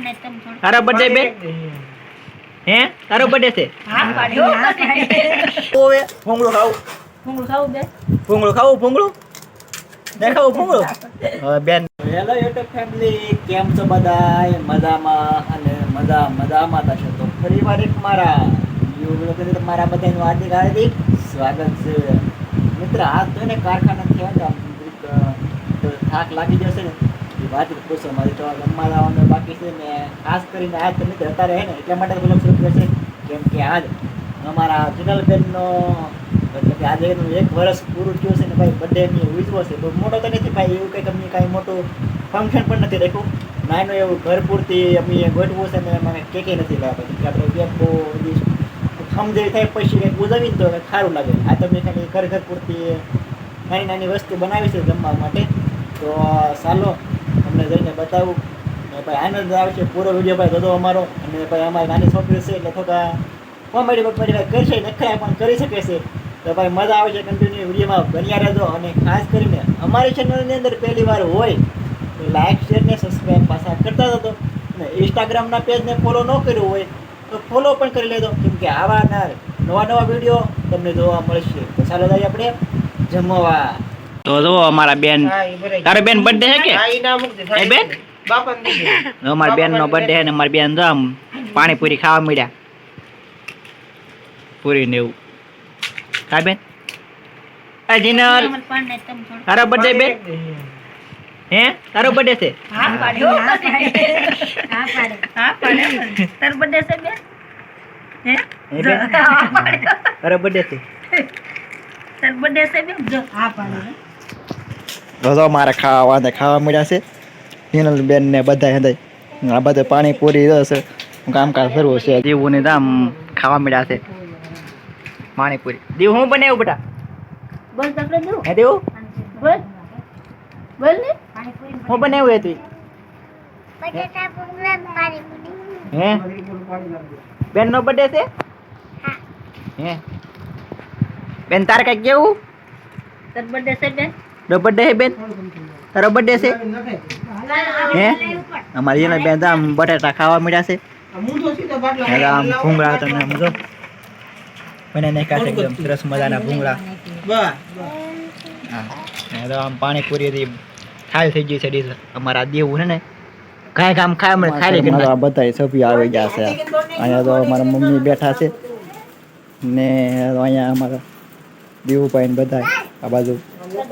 પાડને તમ થોડું. તારો બર્થડે બે? હે? તારો બર્થડે છે? હા પાડ્યો. ઓવે ભૂંગળું ખાવ. હું ખાવ બે? ભૂંગળું ખાવ ભૂંગળું ને ખાવું બેન. હેલો યુટ્યુબ ફેમિલી કેમ છો બધાય? મજામાં અને મજા મજામાં થશે તો ફરી વાર એક મારા યુટ્યુબ મારા બધાનું હાર્દિક હાર્દિક સ્વાગત છે. મિત્ર આ તો ને કારખાના થયા થાક લાગી જશે ને. વાત પૂછો મારી તો રમવા લાવવાનું બાકી છે ને ખાસ કરીને આજ તમને જતા અત્યારે હે ને, એટલા માટે બ્લોગ શરૂ કર્યો છે કેમ કે આજ અમારા જુનલબેનનો, એટલે કે આજે એક વર્ષ પૂરું થયું છે ને ભાઈ બર્થડે એમની ઉજવો છે. બહુ મોટો તો નથી ભાઈ, એવું કંઈક અમને કાંઈ મોટું ફંક્શન પણ નથી રાખ્યું. નાનું એવું ઘર પૂરતી અમે ગોઠવું છે ને એમાં કે કે નથી લાવ્યા. પછી આપણે કેક બહુ બધી સમજાવી થાય પછી કંઈક ઉજવીને તો સારું લાગે. આ તમે ખાલી ઘર ઘર પૂરતી નાની નાની વસ્તુ બનાવી છે જમવા માટે. તો ચાલો તમને જઈને બતાવું. ને ભાઈ આનંદ આવશે. પૂરો વીડિયો ભાઈ બધો અમારો. અને ભાઈ અમારી નાની છોકરી છે એટલે થોડા કોમેડી બમેડી ભાઈ કરશે, નખરા પણ કરી શકે છે. તો ભાઈ મજા આવે છે કન્ટિન્યુ વિડીયોમાં. બન્યા રહેજો. અને ખાસ કરીને અમારી ચેનલની અંદર પહેલી વાર હોય તો લાઇક શેર ને સબસ્ક્રાઈબ પાછા કરતા જતો અને ઇન્સ્ટાગ્રામના પેજને ફોલો ન કર્યું હોય તો ફોલો પણ કરી લેજો. કેમ કે આવા નવા નવા વીડિયો તમને જોવા મળશે. તો ચાલો જઈએ આપણે જમવા. તો જો અમારા બેન તારો બેન બર્થડે છે કે? એ બેન? અમારા બેન નો બર્થડે છે ને અમારી બેન જો આમ પાણીપુરી ખાવા મળ્યા પૂરી ને એવું. હા બેન? થોડું તારો બર્થડે બેન? હે તારો બર્થડે છે? હા પાડ્યો હા પાડે હા પાડે તાર બર્થડે છે બેન? હે? તારો બર્થડે છે? તારો બર્થડે છે બેન? જો હા પાડે તો મારે ખાવા વાંધે ખાવા મળ્યા છે. હિનલબેન ને બધા હંધાય. આ બધું પાણી પૂરી છે. કામકાજ કરવું છે. દીવું ને દામ ખાવા મળ્યા છે. પાણીપુરી દીવ હું બનાવ્યું બેટા? બોલ હે દેવું? બોલ. બોલ ને. હું બનાવ્યું હતું હે બેન નો બર્થડે છે? હે. બેન તારે કઈ કેવું? તાર બર્થડે છે બે તારો બર્થડે હે બેન? તારો બર્થડે છે? હે? અમારી જેને બેન આમ બટાટા ખાવા મળ્યા છે. આમ ભૂંગળા તમે આમ જો. મને નહીં કાઢે એકદમ સરસ મજાના ભૂંગળા. હા. તો આમ પાણીપુરી થી ખાલી થઈ ગઈ છે ડીશ અમારા દેવું છે ને કાંઈ કામ ખાય મને ખાલી કરી નાખે. બધા સભ્યો આવી ગયા છે. અહીંયા તો અમારા મમ્મી બેઠા છે. ને અહીંયા અમારા દેવુભાઈ ને બધા આ બાજુ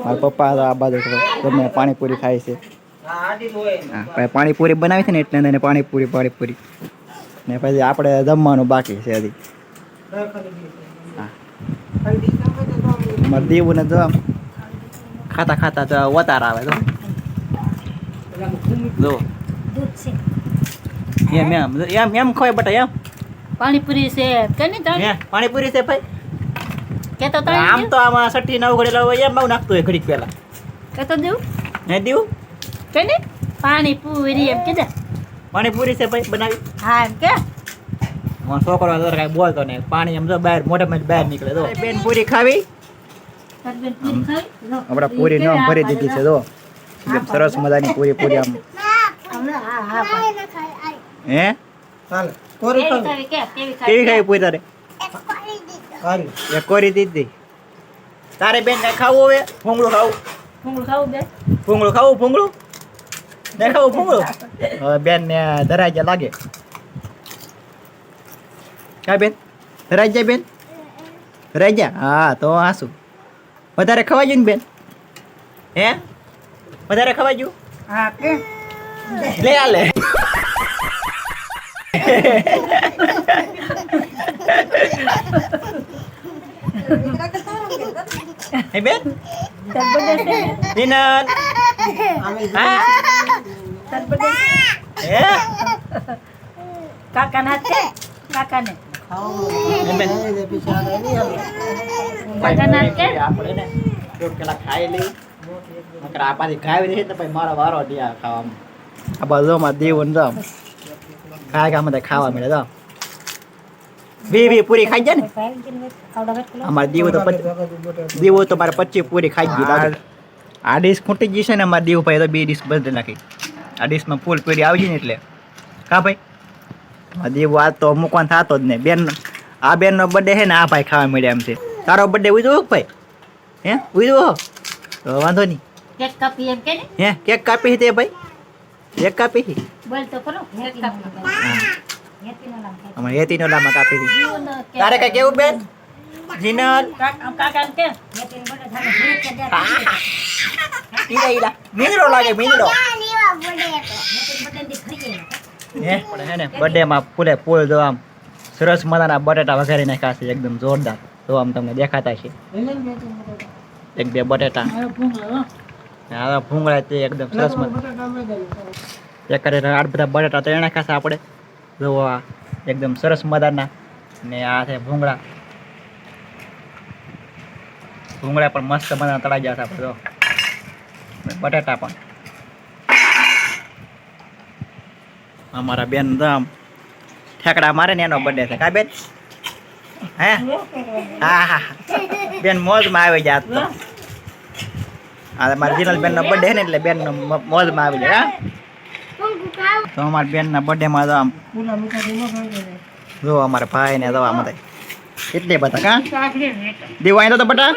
મારા પપ્પા આ બાજુ ગમે પાણીપુરી ખાય છે. હા પાણીપુરી બનાવી છે ને એટલે એને પાણીપુરી પાણીપુરી. ને પછી આપણે જમવાનું બાકી છે હજી. હા. અમારે દેવું ને જો ખાતા ખાતા તો વતાર આવે તો. જો. એમ એમ એમ એમ ખવાય બટા એમ. પાણીપુરી છે. કે નહીં પાણીપુરી છે ભાઈ? કે તો આમ તો આમાં સઠ્ઠી નવ ઘડેલા હોય એમ બહુ નાખતું હોય ઘડીક પહેલા. કે તો દેવું? હે દેવું? કે પાણી પાણીપુરી એમ કીધા. પાણીપુરી છે ભાઈ બનાવી. હા એમ કે. મારો છોકરો તો કાંઈ બોલતો નહીં. પાણી એમ તો બહાર મોઢામાં બહાર નીકળે તો બેન પૂરી ખાવી? પૂરી આપણા પૂરી નો ભરી દીધી છે તો સરસ મજાની પૂરી પૂરી આમ. હા કેવી ખાવી પૂરી તારે? એક કોરી દીધી. તારે બેન ને ખાવું હવે? ભૂંગળું ખાવું. ભૂંગળું ખાવું બેન. ભૂંગળું ખાવું ભૂંગળું ને ખાવું ભૂંગળું હવે બેન ને ધરાઈ જાય લાગે. હા બેન? ધરાઈ જાય બેન? ધરાઈ જાય હા તો આસુ વધારે ખવાઈ ને બેન? હે? વધારે ખવાઈ હા કે? લે આ લે. કાકા ના હાથ કે કાકા ને હે બેન કાકા ના હાથ કે આપણે ને થોડુંક પેલા ખાઈ લઈ નકર આ પાછી ખાવી રહી તો પછી મારો વારો દિયા ખાવામાં આ બાજુ માં દેવું ને ખાય કામ ખાવા મળે તો વી વી પૂરી ખાઈ જાય ને? અમારે દીવો તો દીવો તો મારે પચીસ પૂરી ખાઈ ગઈ આ ડીશ ખૂટી ગઈ છે ને અમારે દીવ ભાઈ તો બે ડીશ બદલી નાખી. આ ડીશમાં ફૂલ પૂરી આવી ગઈ ને એટલે. કા ભાઈ? આ દેવ વાત તો મૂકવાનું થતો જ નહીં. બેન આ બેનનો બર્થડે છે ને આ ભાઈ ખાવા મળ્યા એમ છે. તારો બર્થડે ઉજવો ભાઈ. હે? ઉજવો તો વાંધો નહીં. કેક કાપી એમ કે હે? કેક કાપી તે ભાઈ? કેક કાપી હતી બોલ તો ખરો. કેક કાપી. અમારે હેતીનો લામાં કાપી જીવનો તારે કઈ કેવું બેન? જીનલ. ઈલા ઈલા. મીંદડો લાગે મીંદડો બર્થડે માં પૂરે પૂર જો આમ સરસ મજાના બટેટા વઘારી નાખ્યા છે એકદમ જોરદાર. તો આમ તમને દેખાતા છે એક બે બટેટા. ભૂંગળા તે એકદમ સરસ મજા એક આડ બધા બટેટા તો એના છે આપણે. જો આ એકદમ સરસ મજાના. ને આ છે ભૂંગળા. ભૂંગળા પણ મસ્ત મજાના તળાઈ ગયા છે આપણે જો બટાટા પણ. અમારા બેન આમ ઠેકડા મારે ને એનો બર્થડે છે. કા બેન? હે? હા હા બેન મોજમાં આવી જાત તો. આ મારા જીનલ બેન નો બર્થડે ને એટલે બેન નો મોજમાં આવી જાય, હા. તો અમારા બેનના બર્થડેમાં તો આમ જો અમારા ભાઈ ને તો આમ થાય કેટલી બધા કા? કાકડી ભેટ. તો બટા?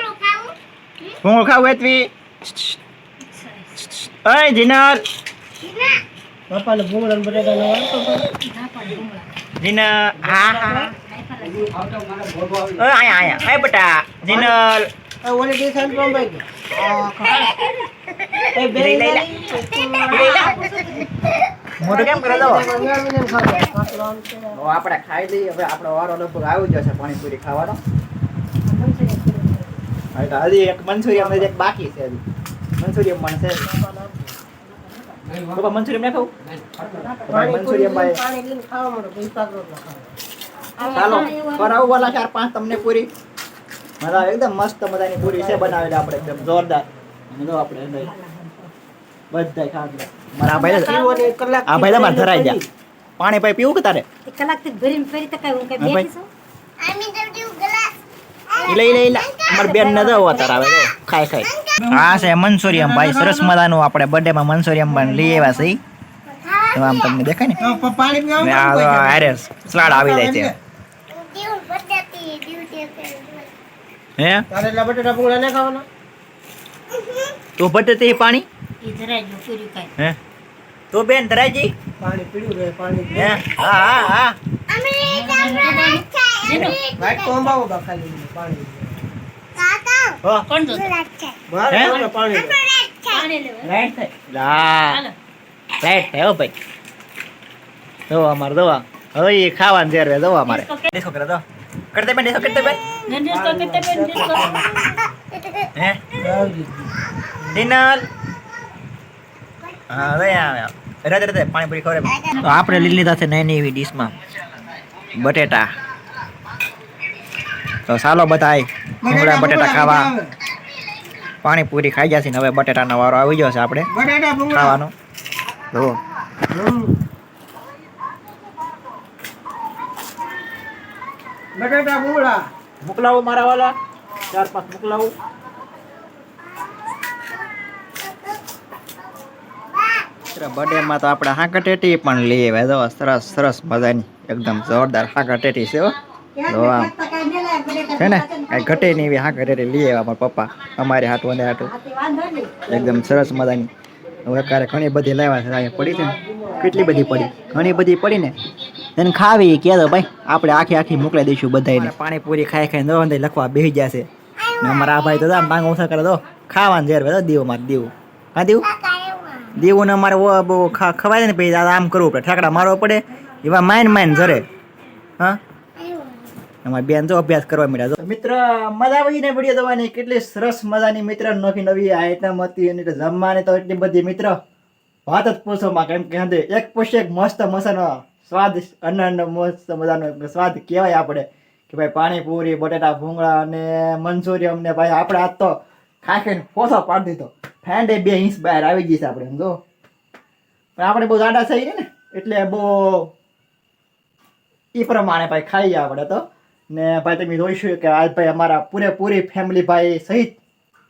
હું ખાવું? એતવી ઓય જીનલ. ના પણ ભૂંગળા. જીનલ હા હા ઓય આયા આયા. આય બટા જીનલ. લઈ લઈ લે. કેમ કરે આપણે ખાઈ લઈએ. હવે આપણો વારો લગભગ આવી જશે પાણીપુરી ખાવાનો. હજી એક મંચુરિયમ એક બાકી છે હજી. મંચુરિયમ પણ છે પપ્પા મંચુરિયમ ના ખાવું? મંચુરિયમ ચાલો કરાવું વાલા ચાર પાંચ તમને પૂરી. મજા એકદમ મસ્ત મજાની પૂરી છે બનાવેલી આપણે એકદમ જોરદાર. જો આપણે બધા ખાવા મારા ભાઈ આ ભાઈ તમારે ધરાઈ ગયા. પાણી પાઈ પીવું કે તારે? એક કલાકથી ભરીને ફરી તો કાંઈ હું કાંઈ હા, ભાઈ. બેઠી છું? ઈલા ઈલા ઈલા અમાર બેન ને દો અત્યારે આવે ખાય ખાય હા છે મનસુરિયમ ભાઈ સરસ મજાનું આપણે બર્થડે માં મનસુરિયમ પણ લઈ આવ્યા છે તો આમ તમને દેખાય ને? હારે સલાડ આવી જાય છે. હે? તું બટે તે પાણી. હે? તું બેન ધરાજી? હે? હા હા હા. હો? કોણ? હે પાણી લેવું. રાઈટ લા. રાઈટ થાય હો ભાઈ. જો અમારે દવા. હવે ઈ ખાવાનું છે દવા અમારે. દેખો કરે તો કરતે બેન દેખો કરતે બેન. ને કરતે બેન હે? ડિનર. હા હવે આવે રાતે રાતે પાણીપુરી ખવડાવે. તો આપણે લઈ લીધા છે નાની એવી ડીશમાં બટેટા. તો ચાલો બધા ભૂંગળા બટેટા ખાવા. પાણીપુરી ખાઈ જશે ને હવે બટેટાનો વારો આવી ગયો છે આપણે ખાવાનો. જુઓ. બટેટા ભૂંગળા. મોકલાવું મારા વાલા. ચાર પાંચ મોકલાવું. બર્થડેમાં તો આપણે હાકટેટી પણ લઈ આવ્યા સરસ સરસ મજાની. એકદમ જોરદાર હાકટેટી છે જો છે ને? કાંઈ ઘટે નહીં એવી હાકટેટી લઈ આવ્યા મારા પપ્પા. અમારે હાટું અને હાટું. એકદમ સરસ મજાની. હવે ઘણી બધી લાવ્યા છે. અહીંયા પડી છે ને? કેટલી બધી પડી? ઘણી બધી પડી ને? એને ખાવી કે દો ભાઈ, આપણે આખી આખી મોકલાઈ દઈશું બધાને પાણીપુરી ખાઈ ખાઈ દો અંદર લખવા બેસી જશે ને અમારા આ ભાઈ તો આમ ઓછા કરે તો ખાવાનું ઝેર તો દીવું મારે દીવું. હા, દીવું? દીવું અમારે ખવાય ને પછી આમ કરવું પડે. ઠાકડા મારવો પડે, એવા માઇન માઇન જરે હા? અમારી બેન જો અભ્યાસ કરવા મળ્યા મિત્ર, મજા આવી ને વીડિયો જોવાની? કેટલી સરસ મજાની મિત્ર, નવી નવી આઈટમ હતી અને જમવાની તો એટલી બધી મિત્ર. વાત જ પૂછો માં, કેમ કે એક પછી એક મસ્ત મસાનો સ્વાદ, અન્ન મસ્ત મજાનો સ્વાદ કહેવાય આપણે. કે ભાઈ પાણીપુરી, બટેટા ભૂંગળા અને મંચુરિયમ ને ભાઈ આપણે આજ તો ખાઈ ખાઈને પાડી દીધો. ફેન્ડે બે ઇંચ બહાર આવી છે આપણે સમજો પણ આપણે બહુ જાડા થઈ ને, એટલે બહુ એ પ્રમાણે ભાઈ ખાઈએ આપણે તો. ને ભાઈ તમે જોઈશું કે આજ ભાઈ અમારા પૂરેપૂરી ફેમિલી ભાઈ સહિત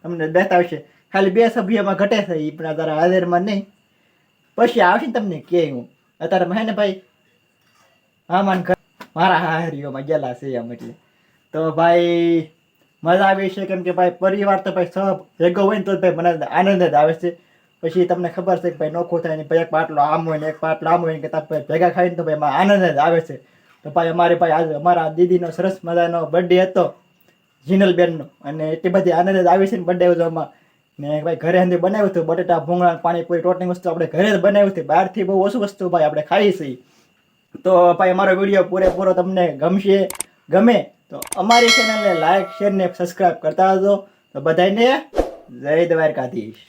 તમને બતાવશે. ખાલી બે સભ્યોમાં ઘટે છે એ પણ અત્યારે હાજરમાં નહીં. પછી આવશે ને તમને કે હું. અત્યારે મહેને ભાઈ હા મન મારા હારીઓમાં ગયેલા છે એમ એટલે. તો ભાઈ મજા આવી છે કેમ કે ભાઈ પરિવાર તો ભાઈ સબ ભેગો હોય ને તો ભાઈ મને આનંદ જ આવે છે. પછી તમને ખબર છે કે ભાઈ નોખો થાય ને ભાઈ એક પાટલો આમ હોય ને એક પાટલો આમ હોય ને કે ભાઈ ભેગા ખાઈને તો ભાઈ એમાં આનંદ જ આવે છે. તો ભાઈ અમારે ભાઈ આજે અમારા દીદીનો સરસ મજાનો બર્થડે હતો જીનલબેનનો અને એટલી બધી આનંદ જ આવી છે ને બર્થડે ઉજવવામાં. ને ભાઈ ઘરે અંદર બનાવ્યું હતું, બટેટા, ભૂંગળા, પાણીપુરી ટોટની વસ્તુ આપણે ઘરે જ બનાવ્યું હતું. બહારથી બહુ ઓછું વસ્તુ ભાઈ આપણે ખાઈએ છીએ. તો ભાઈ અમારો વીડિયો પૂરેપૂરો તમને ગમશે, ગમે તો અમારી ચેનલને લાઈક શેર ને સબસ્ક્રાઈબ કરતા હતો તો બધાને જય દ્વારકાધીશ.